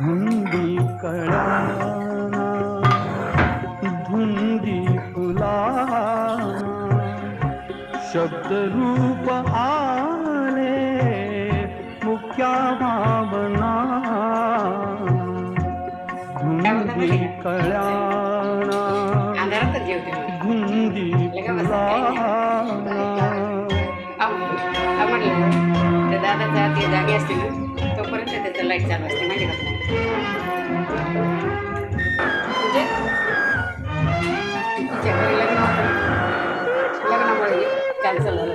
धुंदी कड़ा धुंदी फुलाना शब्द रूप आले मुख्या भावना। धुंदी कड़ाना धुंदी फुलाना हा म्हटलं तर दादाचा ते जागे असते ना तोपर्यंत त्याचं लाइट चालू असते माहिती का म्हणजे? तिच्या घरी लग्न लग्नामुळे कॅन्सल झालं.